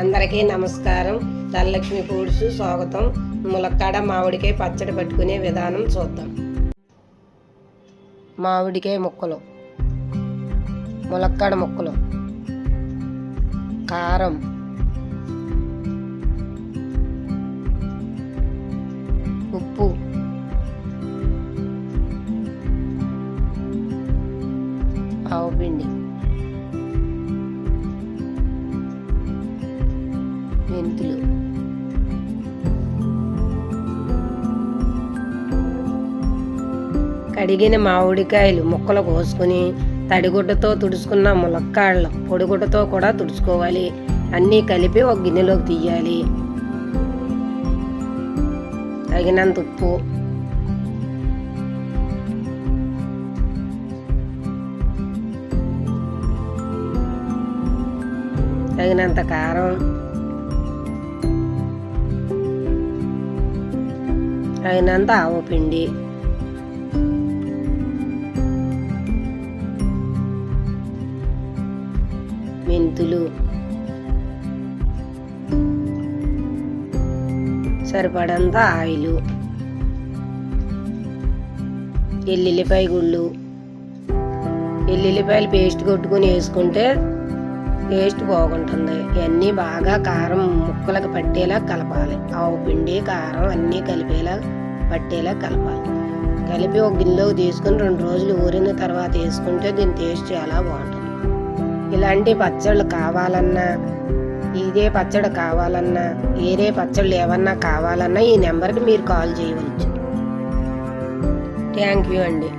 అందరికీ నమస్కారం. ధనలక్ష్మి ఫుడ్స్ స్వాగతం. ములక్కాడ మామిడికాయ పచ్చడి పట్టుకునే విధానం చూద్దాం. మామిడికాయ ముక్కలు. ములక్కాడ ముక్కలు. కారం. ఉప్పు. ఆవు పిండి మెంతులు కడిగిన మామిడికాయలు ముక్కలు కోసుకొని తడిగుడ్డతో తుడుచుకున్న ములక్కాళ్ళ పొడిగుడ్డతో కూడా తుడుచుకోవాలి. అన్నీ కలిపి ఒక గిన్నెలోకి తీయాలి. తగినంత ఉప్పు. తగినంత కారం. తగినంత ఆవు పిండి. మెంతులు. సరిపడంత ఆయిలు. ఎల్లుల్లిపాయ గుళ్ళు. ఎల్లుల్లిపాయలు పేస్ట్ కొట్టుకుని వేసుకుంటే టేస్ట్ బాగుంటుంది. ఇవన్నీ బాగా కారం ముక్కలకు పట్టేలా కలపాలి. ఆవు పిండి కారం అన్నీ కలిపేలా పట్టేలా కలపాలి. కలిపి ఒక గిన్నెలోకి తీసుకుని రెండు రోజులు ఊరిన తర్వాత వేసుకుంటే దీని టేస్ట్ చాలా బాగుంటుంది. ఇలాంటి పచ్చళ్ళు కావాలన్నా ఇదే పచ్చడి కావాలన్నా వేరే పచ్చళ్ళు ఏమన్నా కావాలన్నా ఈ నెంబర్కి మీరు కాల్ చేయవచ్చు. థ్యాంక్ యూ అండి.